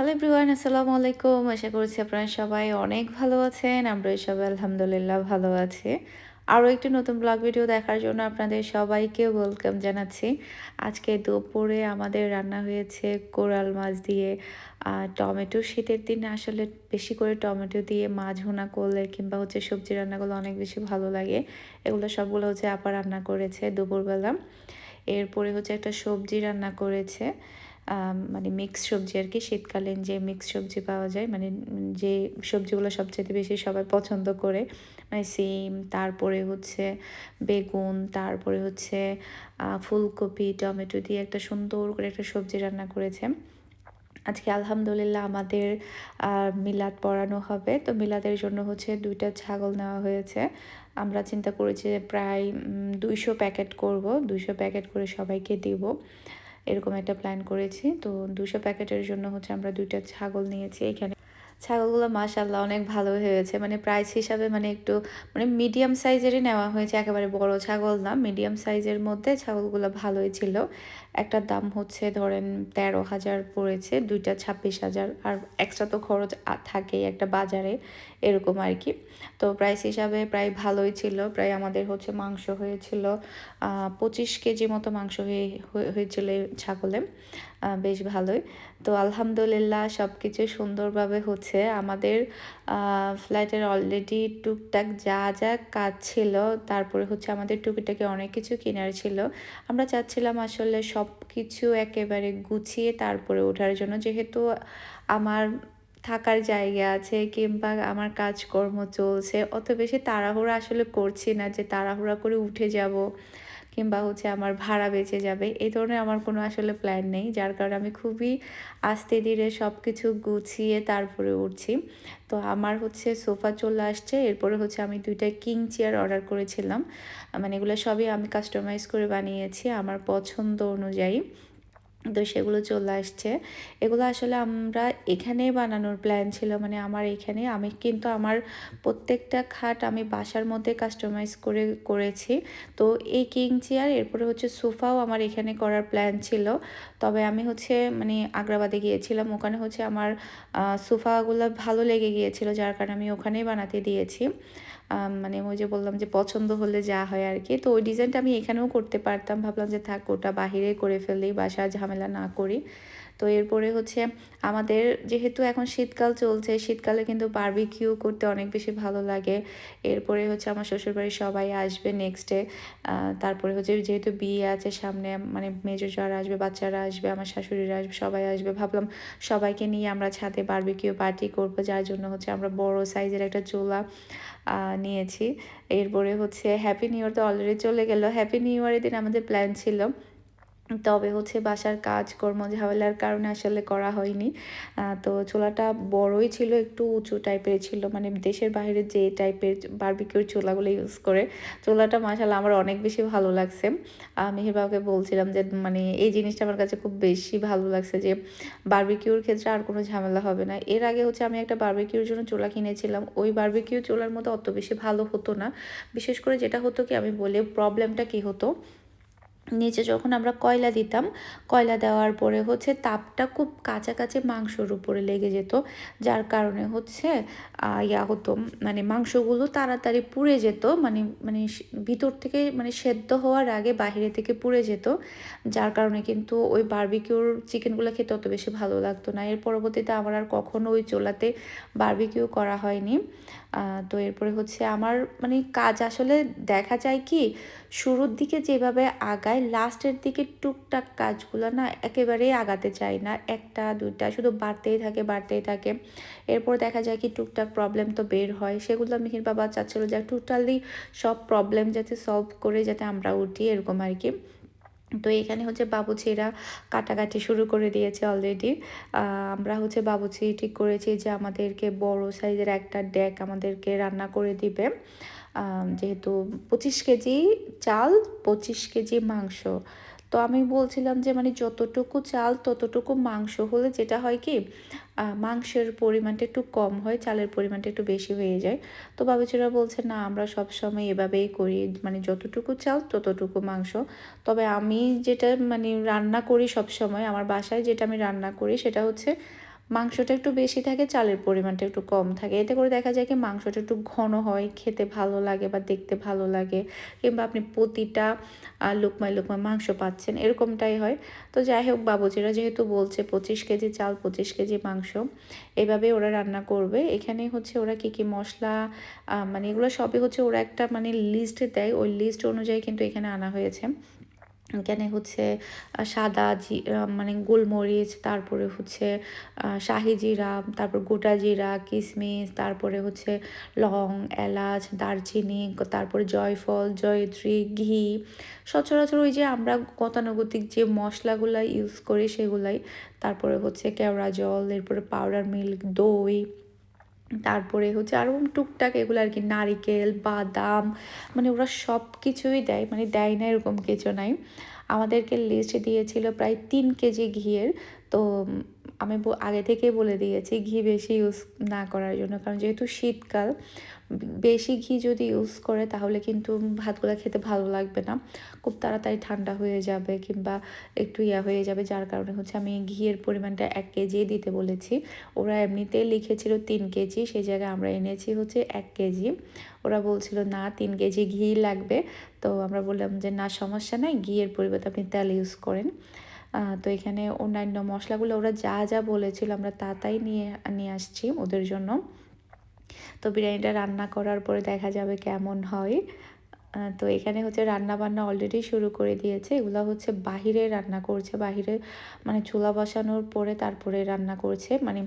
Hello everyone আসসালামু আলাইকুম আশা করছি আপনারা সবাই অনেক ভালো আছেন। আমরা সবাই আলহামদুলিল্লাহ ভালো আছি। আরও একটি নতুন ব্লগ ভিডিও দেখার জন্য আপনাদের সবাইকে ওয়েলকাম জানাচ্ছি। আজকে দুপুরে আমাদের রান্না হয়েছে কোরাল মাছ দিয়ে টমেটো। শীতের দিনে আসলে বেশি করে টমেটো দিয়ে মাছ ভুনা করলে কিংবা হচ্ছে সবজি রান্না করলে অনেক বেশি ভালো লাগে। এগুলো সবগুলো হচ্ছে আপা রান্না করেছে দুপুরবেলা। এরপরে হচ্ছে একটা সবজি রান্না করেছে। মানে মিক্স সবজি আর কি, শীতকালীন যে মিক্স সবজি পাওয়া যায় মানে যে সবজিগুলো সবচেয়ে বেশি সবাই পছন্দ করে মানে সিম, তারপরে হচ্ছে বেগুন, তারপরে হচ্ছে ফুলকপি, টমেটো দিয়ে একটা সুন্দর করে একটা সবজি রান্না করেছে। আজকে আলহামদুলিল্লাহ আমাদের মিলাদ পড়ানো হবে, তো মিলাদের জন্য হচ্ছে দুইটা ছাগল নেওয়া হয়েছে। আমরা চিন্তা করেছি যে প্রায় দুইশো প্যাকেট করব, দুইশো প্যাকেট করে সবাইকে দিব। এরকম একটা প্ল্যান করেছি। তো দুশো প্যাকেটের জন্য হচ্ছে আমরা দুইটা ছাগল নিয়েছি এখানে। ছাগলগুলো মাশাল্লাহ অনেক ভালো হয়েছে। মানে প্রাইস হিসাবে মানে একটু মানে মিডিয়াম সাইজেরই নেওয়া হয়েছে। একেবারে বড় ছাগল না। মিডিয়াম সাইজের মধ্যে ছাগলগুলো ভালোই ছিল। একটার দাম হচ্ছে ধরেন তেরো হাজার পড়েছে, দুইটা ছাব্বিশ হাজার। আর এক্সট্রা তো খরচ থাকেই একটা বাজারে, এরকম আর কি। তো প্রাইস হিসাবে প্রায় ভালোই ছিল, প্রায় আমাদের হচ্ছে মাংস হয়েছিল পঁচিশ কেজি মতো মাংস হয়ে হয়েছিল ছাগলে বেশ ভালোই। তো আলহামদুলিল্লাহ সব কিছু সুন্দরভাবে হচ্ছে। আমাদের ফ্ল্যাটের অলরেডি টুকটাক যা যা কাজ ছিল, তারপরে হচ্ছে আমাদের টুকিটাকে অনেক কিছু কেনার ছিল। আমরা চাচ্ছিলাম আসলে সব কিছু একেবারে গুছিয়ে তারপরে ওঠার জন্য। যেহেতু আমার থাকার জায়গা আছে কিংবা আমার কাজকর্ম চলছে, অত বেশি তাড়াহুড়া আসলে করছি না যে তাড়াহুড়া করে উঠে যাব। কিংবা হচ্ছে আমার ভাড়া বেঁচে যাবে, এই ধরনের আমার কোনো আসলে প্ল্যান নেই। যার কারণে আমি খুবই আস্তে ধীরে সব কিছু গুছিয়ে তারপরে উঠছি। তো আমার হচ্ছে সোফা চলে আসছে, এরপরে হচ্ছে আমি দুইটা কিং চেয়ার অর্ডার করেছিলাম। মানে এগুলো সবই আমি কাস্টমাইজ করে বানিয়েছি আমার পছন্দ অনুযায়ী। তো সেগুলো চলে আসছে। এগুলো আসলে আমরা এখানে বানানোর প্ল্যান ছিল। মানে আমার এখানে আমি কিন্তু আমার প্রত্যেকটা খাট আমি বাসার মধ্যে কাস্টমাইজ করে করেছি। তো এই কিং চেয়ার এরপরে হচ্ছে সোফাও আমার এখানে করার প্ল্যান ছিল। তবে আমি হচ্ছে মানে আগ্রাবাদে গিয়েছিলাম। ওখানে হচ্ছে আমার সোফাগুলো ভালো লেগে গিয়েছিল। যার কারণে আমি ওখানেই বানাতে দিয়েছি। মানে ওই যে বললাম যে পছন্দ হলে যা হয় আর কি। তো ওই ডিজাইনটা আমি এখানেও করতে পারতাম। ভাবলাম যে থাক, ওটা বাহিরে করে ফেললি বাসা ঝামেলা না করি। তো এরপরে হচ্ছে আমাদের যেহেতু এখন শীতকাল চলছে, শীতকালে কিন্তু বার্বিকিউ করতে অনেক বেশি ভালো লাগে। এরপরে হচ্ছে আমার শ্বশুরবাড়ির সবাই আসবে নেক্সটে তারপরে হচ্ছে যেহেতু বিয়ে আছে সামনে মানে মেজর যারা আসবে, বাচ্চারা আসবে, আমার শাশুড়িরা আসবে, সবাই আসবে। ভাবলাম সবাইকে নিয়ে আমরা ছাদে বার্বিকিউ পার্টি করব, যার জন্য হচ্ছে আমরা বড় সাইজের একটা চোলা নিয়েছি। এরপরে হচ্ছে হ্যাপি নিউ ইয়ার তো অলরেডি চলে গেল। হ্যাপি নিউ ইয়ারের দিন আমাদের প্ল্যান ছিল। তবে হচ্ছে বাসার কাজ কর্ম ঝামেলার কারণে আসলে করা হয়নি। তো চোলাটা বড়ই ছিল, একটু উঁচু টাইপের ছিল মানে দেশের বাইরে যে টাইপের বারবিকিউর চোলাগুলো ইউজ করে, চোলাটা মাসাল আমার অনেক বেশি ভালো লাগছে। মেহেরবাবুকে বলছিলাম যে মানে এই জিনিসটা আমার কাছে খুব বেশি ভালো লাগছে যে বার্বিকিউর ক্ষেত্রে আর কোনো ঝামেলা হবে না। এর আগে হচ্ছে আমি একটা বার্বিকিউর জন্য চোলা কিনেছিলাম। ওই বারবিকিউ চোলার মতো অত বেশি ভালো হতো না। বিশেষ করে যেটা হতো কি, আমি বলে প্রবলেমটা কি হতো? নিচে যখন আমরা কয়লা দিতাম, কয়লা দেওয়ার পরে হচ্ছে তাপটা খুব কাছাকাছি মাংসর উপরে লেগে যেত, যার কারণে হচ্ছে ইয়া হতো মানে মাংসগুলো তাড়াতাড়ি পুড়ে যেত মানে মানে ভিতর থেকে মানে সেদ্ধ হওয়ার আগে বাহিরে থেকে পুড়ে যেত, যার কারণে কিন্তু ওই বার্বিকিউর চিকেনগুলো খেতে অত বেশি ভালো লাগতো না। এর পরবর্তীতে আমার আর কখনো ওই চোলাতে বার্বিকিউ করা হয়নি। তো এরপরে হচ্ছে আমার মানে কাজ আসলে দেখা যায় কি, শুরুর দিকে যেভাবে আগায়, লাস্টের দিকে টুকটাক কাজগুলো না একেবারেই আগাতে চাই না। একটা, দুইটা, শুধু বাড়তেই থাকে বাড়তেই থাকে। এরপর দেখা যায় কি, টুকটাক প্রবলেম তো বের হয়। সেগুলো মিহির বাবা চাচ্ছিল যে, টোটালি সব প্রবলেম যাতে সলভ করে, যাতে আমরা উঠি, এরকম আর কি। তো এখানে হচ্ছে বাবুচিরা কাটাকাটি শুরু করে দিয়েছে অলরেডি আমরা হচ্ছে বাবুচি ঠিক করেছি যে আমাদেরকে বড় সাইজের একটা ডেক আমাদেরকে রান্না করে দিবে। যেহেতু পঁচিশ কেজি চাল, পঁচিশ কেজি মাংস। তো আমি বলছিলাম যে মানে যতটুকু চাল, ততটুকু মাংস হলে যেটা হয় কি মাংসের পরিমাণটা একটু কম হয়, চালের পরিমাণটা একটু বেশি হয়ে যায়। তো বাবুচিরা বলছে, না, আমরা সব সময় এভাবেই করি মানে যতটুকু চাল, ততটুকু মাংস। তবে আমি যেটা মানে রান্না করি সব সময় আমার বাসায় যেটা আমি রান্না করি সেটা হচ্ছে মাংসটা একটু বেশি থাকে, চালের পরিমাণটা একটু কম থাকে। এতে করে দেখা যায় কি মাংসটা একটু ঘন হয়, খেতে ভালো লাগে বা দেখতে ভালো লাগে। কিংবা আপনি প্রতিটা লুকমায় লুকমায় মাংস পাচ্ছেন, এরকমটাই হয়। তো যাই হোক, বাবুজিরা যেহেতু বলছে পঁচিশ কেজি চাল, পঁচিশ কেজি মাংস, এভাবে ওরা রান্না করবে। এখানে হচ্ছে ওরা কী কী মশলা মানে এগুলো সবই হচ্ছে ওরা একটা মানে লিস্ট দেয়। ওই লিস্ট অনুযায়ী কিন্তু এখানে আনা হয়েছে। এখানে হচ্ছে সাদা জি মানে গোলমরিচ, তারপরে হচ্ছে শাহি জিরা, তারপর গোটা জিরা কিশমিশ তারপরে হচ্ছে লং, এলাচ, দারচিনি, তারপরে জয়ফল, জয়ত্রী, ঘি। সচরাচর ওই যে আমরা গতানুগতিক যে মশলাগুলো ইউজ করি সেগুলাই, তারপরে হচ্ছে কেওড়া জল, এরপরে পাউডার মিল্ক দই তারপরে হচ্ছে আরও টুকটাক এগুলো আর কি, নারিকেল, বাদাম মানে ওরা সব কিছুই দেয় মানে দেয় না এরকম কিছু নাই। আমাদেরকে লিস্ট দিয়েছিল প্রায় তিন কেজি ঘিয়ের। তো আমি আগে থেকে বলে দিয়েছি, ঘি বেশি ইউজ না করার জন্য। কারণ যেহেতু শীতকাল, বেশি ঘি যদি ইউজ করে, তাহলে কিন্তু ভাতগুলো খেতে ভালো লাগবে না। খুব তাড়াতাড়ি ঠান্ডা হয়ে যাবে কিংবা একটু ইয়া হয়ে যাবে। যার কারণে হচ্ছে আমি ঘিয়ের পরিমাণটা এক কেজি দিতে বলেছি। ওরা এমনিতে লিখেছিল তিন কেজি, সেই জায়গায় আমরা এনেছি হচ্ছে এক কেজি। ওরা বলছিল, না, তিন কেজি ঘি লাগবে। তো আমরা বললাম যে, না, সমস্যা নাই, ঘিয়ের পরিবর্তে আপনি তেল ইউজ করেন। তো এখানে অন্যান্য মশলাগুলো ওরা যা যা বলেছিল আমরা তা তাই নিয়ে নিয়ে আসছি ওদের জন্য। তো বিরিয়ানিটা রান্না করার পরে দেখা যাবে কেমন হয়। তো এখানে হচ্ছে রান্না বান্না অলরেডি শুরু করে দিয়েছে। এগুলো হচ্ছে বাহিরে রান্না করছে, বাহিরে মানে চুলা বসানোর পরে তারপরে রান্না করছে। মানে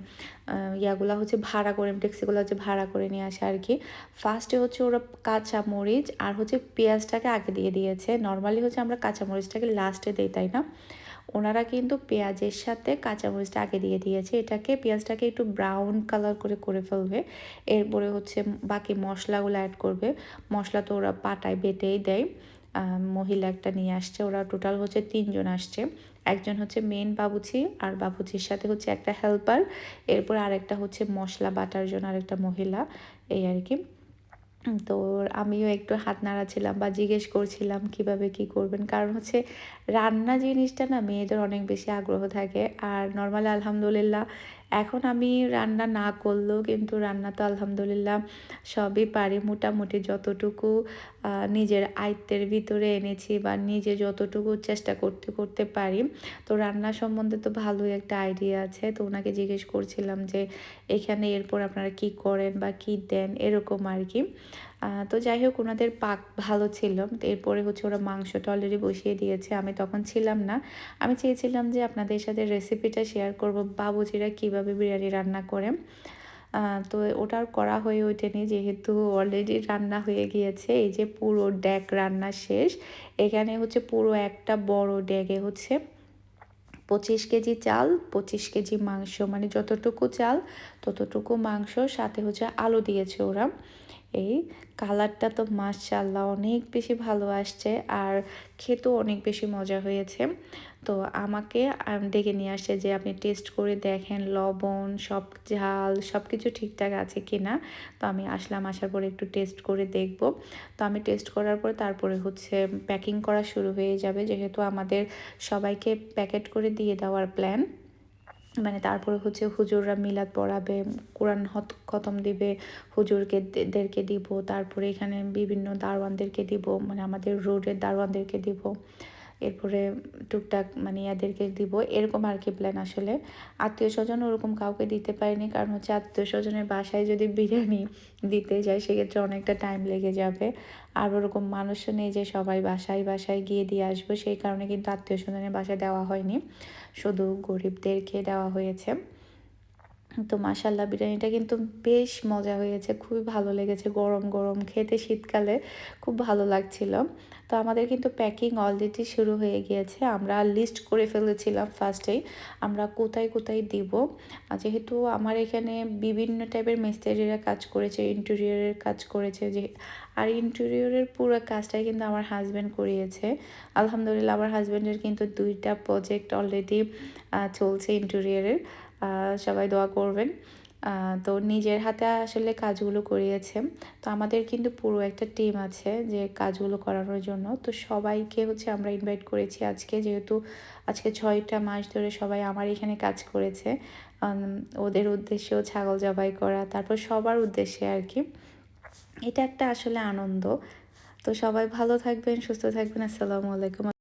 ইয়াগুলা হচ্ছে ভাড়া করে ট্যাক্সিগুলো হচ্ছে ভাড়া করে নিয়ে আসে আর কি। ফার্স্টে হচ্ছে ওরা কাঁচা মরিচ আর হচ্ছে পেঁয়াজটাকে আগে দিয়ে দিয়েছে। নর্মালি হচ্ছে আমরা কাঁচা মরিচটাকে লাস্টে দিই, তাই না? ওনারা কিন্তু পেঁয়াজের সাথে কাঁচামরিচটা আগে দিয়ে দিয়েছে। এটাকে পেঁয়াজটাকে একটু ব্রাউন কালার করে করে ফেলবে। এরপরে হচ্ছে বাকি মশলাগুলো অ্যাড করবে। মশলা তো ওরা পাটায় বেটেই দেয়। মহিলা একটা নিয়ে আসছে। ওরা টোটাল হচ্ছে তিনজন আসছে। একজন হচ্ছে মেন বাবুচি আর বাবুচির সাথে হচ্ছে একটা হেল্পার এরপর আরেকটা হচ্ছে মশলা বাটার জন্য আরেকটা মহিলা। এই আর কি। তো আমিও একটু হাত নাড়াছিলাম বা জিজ্ঞেস করছিলাম কীভাবে কি করবেন। কারণ হচ্ছে রান্না জিনিসটা না মেয়েদের অনেক বেশি আগ্রহ থাকে। আর নর্মাল আলহামদুলিল্লাহ এখন আমি রান্না না করলেও কিন্তু রান্না তো আলহামদুলিল্লাহ সবই পারি। মোটামুটি যতটুকু নিজের আয়ত্তের ভিতরে এনেছি বা নিজে যতটুকু চেষ্টা করতে করতে পারি। তো রান্না সম্বন্ধে তো ভালোই একটা আইডিয়া আছে। তো ওনাকে জিজ্ঞেস করছিলাম যে, এখানে এরপর আপনারা কি করেন বা কি দেন? এরকম আর কি তো যাই হোক, ওনাদের পাক ভালো ছিল। এরপরে হচ্ছে ওরা মাংসটা অলরেডি বসিয়ে দিয়েছে। আমি তখন ছিলাম না। আমি চেয়েছিলাম যে আপনাদের সাথে রেসিপিটা শেয়ার করব। বাবুজিরা কীভাবে বিরিয়ানি রান্না করে তো ওটার করা হয়ে ওঠেনি যেহেতু অলরেডি রান্না হয়ে গিয়েছে। এই যে পুরো ড্যাক রান্না শেষ। এখানে হচ্ছে পুরো একটা বড় ড্যাগে হচ্ছে পঁচিশ কেজি চাল, পঁচিশ কেজি মাংস। মানে যতটুকু চাল, ততটুকু মাংস, সাথে হচ্ছে আলু দিয়েছে ওরা। এই কালারটা তো মাশাল্লাহ অনেক বেশি ভালো আসছে। আর খেতেও অনেক বেশি মজা হয়েছে। তো আমাকে ডেকে নিয়ে আসে যে আপনি টেস্ট করে দেখেন লবণ, সব ঝাল সব কিছু ঠিকঠাক আছে কি না তো আমি আসলাম, আসার পরে একটু টেস্ট করে দেখব। তো আমি টেস্ট করার পর তারপরে হচ্ছে প্যাকিং করা শুরু হয়ে যাবে। যেহেতু আমাদের সবাইকে প্যাকেট করে দিয়ে দেওয়ার প্ল্যান মানে তারপরে হচ্ছে হুজুররা মিলাদ পড়াবে, কোরআন হত, খতম দিবে, হুজুরকে দেরকে দিব, তারপরে এখানে বিভিন্ন দারোয়ানদেরকে দিব মানে আমাদের রোডের দারোয়ানদেরকে দিব। এরপরে টুকটাক মানে ইয়াদেরকে দিব, এরকম আর কি প্ল্যান আসলে। আত্মীয় স্বজন ওরকম কাউকে দিতে পারিনি, কারণ হচ্ছে আত্মীয় স্বজনের বাসায় যদি বিরিয়ানি দিতে যায়, সেক্ষেত্রে অনেকটা টাইম লেগে যাবে। আর ওরকম মানুষও নেই যে সবাই বাসায় বাসায় গিয়ে দিয়ে আসব, সেই কারণে কিন্তু আত্মীয় স্বজনের বাসায় দেওয়া হয়নি। শুধু গরিবদেরকে দেওয়া হয়েছে। তো মাসাল্লাহ বিরিয়ানিটা কিন্তু বেশ মজা হয়েছে, খুবই ভালো লেগেছে, গরম গরম খেতে শীতকালে খুব ভালো লাগছিল। তো আমাদের কিন্তু প্যাকিং অলরেডি শুরু হয়ে গিয়েছে, আমরা লিস্ট করে ফেলেছিলাম ফার্স্টেই আমরা কোথায় কোথায় দিব। যেহেতু আমার এখানে বিভিন্ন টাইপের মিস্ত্রিরা কাজ করেছে ইন্টেরিয়রের কাজ করেছে, যে, আর ইন্টেরিয়রের পুরো কাজটাই কিন্তু আমার হাজব্যান্ড করিয়েছে। আলহামদুলিল্লাহ, আমার হাজব্যান্ডের কিন্তু দুইটা প্রজেক্ট অলরেডি চলছে ইন্টেরিয়রের সবাই দোয়া করবেন। তো নিজের হাতে আসলে কাজগুলো করিয়েছে। তো আমাদের কিন্তু পুরো একটা টিম আছে যে কাজগুলো করানোর জন্য। তো সবাইকে হচ্ছে আমরা ইনভাইট করেছি আজকে। যেহেতু আজকে ছয়টা মাস ধরে সবাই আমার এখানে কাজ করেছে। ওদের উদ্দেশ্যেও ছাগল জবাই করা, তারপর সবার উদ্দেশ্যে আর কি। এটা একটা আসলে আনন্দ। তো সবাই ভালো থাকবেন, সুস্থ থাকবেন। আসসালামু আলাইকুম।